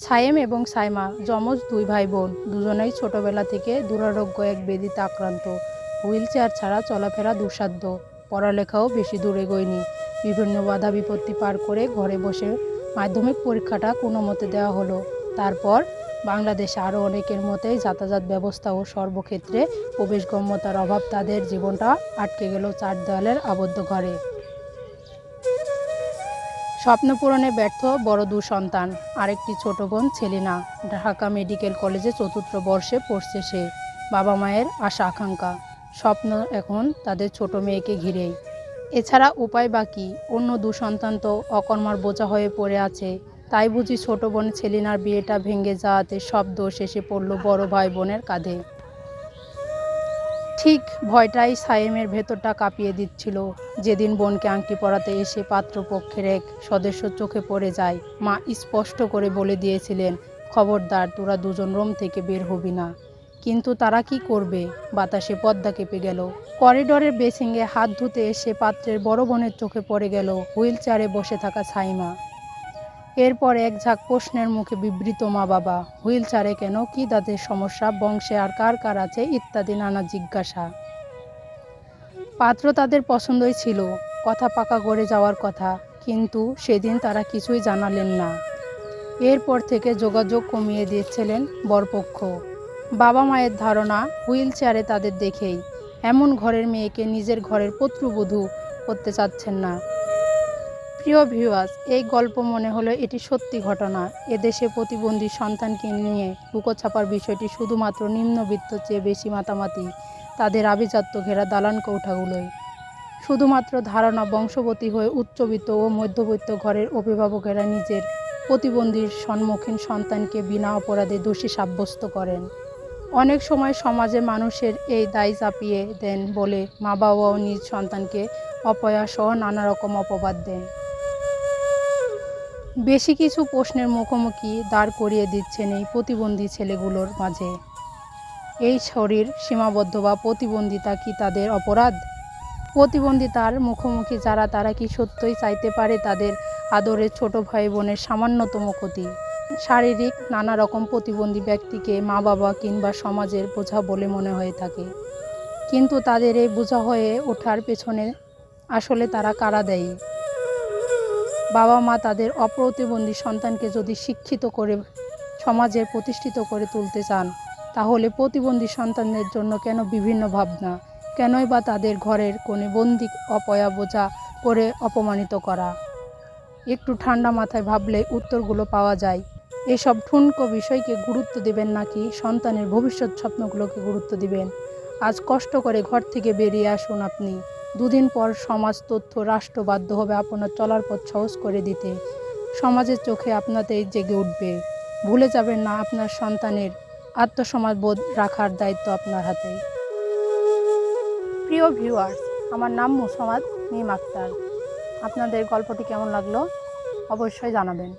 সায়েম এবং সাইমা, যমজ দুই ভাই বোন দুজনেই ছোটবেলা থেকে দুরারোগ্য এক বেদিতে আক্রান্ত। হুইল চেয়ার ছাড়া চলাফেরা দুঃসাধ্য, পড়ালেখাও বেশি দূরে গয়নি বিভিন্ন বাধা বিপত্তি পার করে ঘরে বসে মাধ্যমিক পরীক্ষাটা কোনো মতে দেওয়া হলো। তারপর বাংলাদেশে আরও অনেকের মতেই যাতায়াত ব্যবস্থা ও সর্বক্ষেত্রে প্রবেশগম্যতার অভাব তাদের জীবনটা আটকে গেল চার দেওয়ালের আবদ্ধ ঘরে। স্বপ্ন পূরণে ব্যর্থ বড় দু সন্তান আরেকটি ছোট বোন ছেলিনা। ঢাকা মেডিকেল কলেজে চতুর্থ বর্ষে পড়ছে সে। বাবা মায়ের আশা আকাঙ্ক্ষা। স্বপ্ন এখন তাদের ছোট মেয়েকে ঘিরেই এছাড়া উপায় বাকি। অন্য দু সন্তান তো অকর্মার বোঝা হয়ে পড়ে আছে। তাই বুঝি ছোট বোন ছেলিনার বিয়েটা ভেঙে যাওয়াতে সব দোষ এসে পড়ল বড় ভাই বোনের কাঁধে। ঠিক ভয়টাই সায়েমের ভেতরটা কাঁপিয়ে দিচ্ছিল। যেদিন বোনকে আংটি পরাতে এসে পাত্রপক্ষের এক সদস্য চোখে পড়ে যায়, মা স্পষ্ট করে বলে দিয়েছিলেন, খবরদার, তোরা দুজন রোম থেকে বের হবি না। কিন্তু তারা কি করবে? বাতাসে পদ্মা কেঁপে গেল। করিডরের বেসিংয়ে হাত ধুতে এসে পাত্রের বড় বোনের চোখে পড়ে গেল হুইল চেয়ারে বসে থাকা সাইমা। এরপর এক ঝাঁক প্রশ্নের মুখে বিবৃত মা বাবা, হুইল চেয়ারে কেন? কি তাদের সমস্যা? বংশে আর কার কার আছে? ইত্যাদি নানা জিজ্ঞাসা। পাত্র তাদের পছন্দই ছিল, কথা পাকা গড়ে যাওয়ার কথা, কিন্তু সেদিন তারা কিছুই জানালেন না। এরপর থেকে যোগাযোগ কমিয়ে দিয়েছিলেন বরপক্ষ। বাবা মায়ের ধারণা, হুইল চেয়ারে তাদের দেখেই এমন ঘরের মেয়েকে নিজের ঘরের পুত্রবধূ করতে চাচ্ছেন না। প্রিয় ভিউয়ার্স এই গল্প মনে হলো এটি সত্যি ঘটনা। এদেশে প্রতিবন্ধী সন্তানকে নিয়ে লুকোছাপার বিষয়টি শুধুমাত্র নিম্নবিত্ত চেয়ে বেশি মাতামাতি, তাদের আভিজাত্য ঘেরা দালান কৌঠাগুলোই। শুধুমাত্র ধারণা বংশবতী হয়ে উচ্চবিত্ত ও মধ্যবিত্ত ঘরের অভিভাবকেরা নিজের প্রতিবন্ধীর সম্মুখীন সন্তানকে বিনা অপরাধে দোষী সাব্যস্ত করেন। অনেক সময় সমাজে মানুষের এই দায় চাপিয়ে দেন বলে মা বাবাও নিজ সন্তানকে অপয়া সহ নানা রকম অপবাদ দেন। বেশি কিছু প্রশ্নের মুখোমুখি দাঁড় করিয়ে দিচ্ছেন এই প্রতিবন্ধী ছেলেগুলোর মাঝে। এই শরীর সীমাবদ্ধ বা প্রতিবন্ধিতা কি তাদের অপরাধ? প্রতিবন্ধিতার মুখোমুখি যারা, তারা কি সত্যই চাইতে পারে তাদের আদরের ছোট ভাই বোনের সামান্যতম ক্ষতি? শারীরিক নানা রকম প্রতিবন্ধী ব্যক্তিকে মা বাবা কিংবা সমাজের বোঝা বলে মনে হয়ে থাকে। কিন্তু তাদের এই বোঝা হয়ে ওঠার পেছনে আসলে তারা কারা দেয়? বাবা মা তাদের অপ্রতিবন্ধী সন্তানকে যদি শিক্ষিত করে, সমাজে প্রতিষ্ঠিত করে তুলতে চান, তাহলে প্রতিবন্ধী সন্তানদের জন্য কেন বিভিন্ন ভাবনা? কেনই বা তাদের ঘরের কোণে বন্দি অপয়া বোঝা করে অপমানিত করা? একটু ঠান্ডা মাথায় ভাবলে উত্তরগুলো পাওয়া যায়। এসব ঠুনকো বিষয়কে গুরুত্ব দেবেন নাকি সন্তানের ভবিষ্যৎ স্বপ্নগুলোকে গুরুত্ব দিবেন? আজ কষ্ট করে ঘর থেকে বেরিয়ে আসুন আপনি। দুদিন পর সমাজ, তথ্য, রাষ্ট্র বাধ্য হবে আপনার চলার পথ সহজ করে দিতে। সমাজের চোখে আপনাতেই জেগে উঠবে। ভুলে যাবেন না আপনার সন্তানের আত্মসমাজ বোধ রাখার দায়িত্ব আপনার হাতে প্রিয় ভিউয়ার্স আমার নাম মুসামাদ মিম আক্তার। আপনাদের গল্পটি কেমন লাগল? অবশ্যই জানাবেন।